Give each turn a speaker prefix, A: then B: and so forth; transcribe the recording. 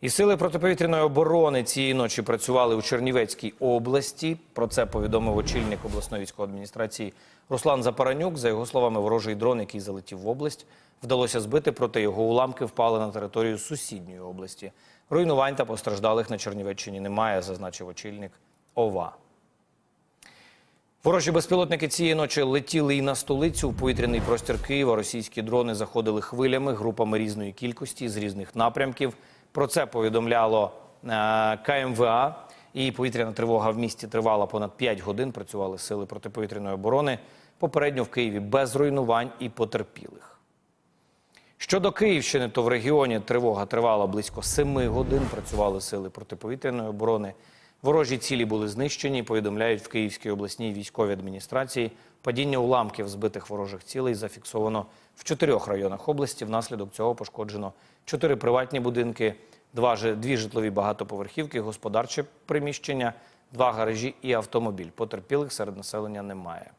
A: І сили протиповітряної оборони цієї ночі працювали у Чернівецькій області. Про це повідомив очільник обласної військової адміністрації Руслан Запаранюк. За його словами, ворожий дрон, який залетів в область, вдалося збити, проте його уламки впали на територію сусідньої області. Руйнувань та постраждалих на Чернівеччині немає, зазначив очільник ОВА. Ворожі безпілотники цієї ночі летіли і на столицю. У повітряний простір Києва російські дрони заходили хвилями, групами різної кількості з різних напрямків. Про це повідомляло е, КМВА. І повітряна тривога в місті тривала понад 5 годин. Працювали сили протиповітряної оборони. Попередньо в Києві без руйнувань і потерпілих. Щодо Київщини, то в регіоні тривога тривала близько 7 годин. Працювали сили протиповітряної оборони. Ворожі цілі були знищені. Повідомляють в Київській обласній військовій адміністрації. Падіння уламків збитих ворожих цілей зафіксовано в чотирьох районах області. Внаслідок цього пошкоджено чотири приватні будинки, два дві житлові багатоповерхівки, господарче приміщення, два гаражі і автомобіль. Потерпілих серед населення немає.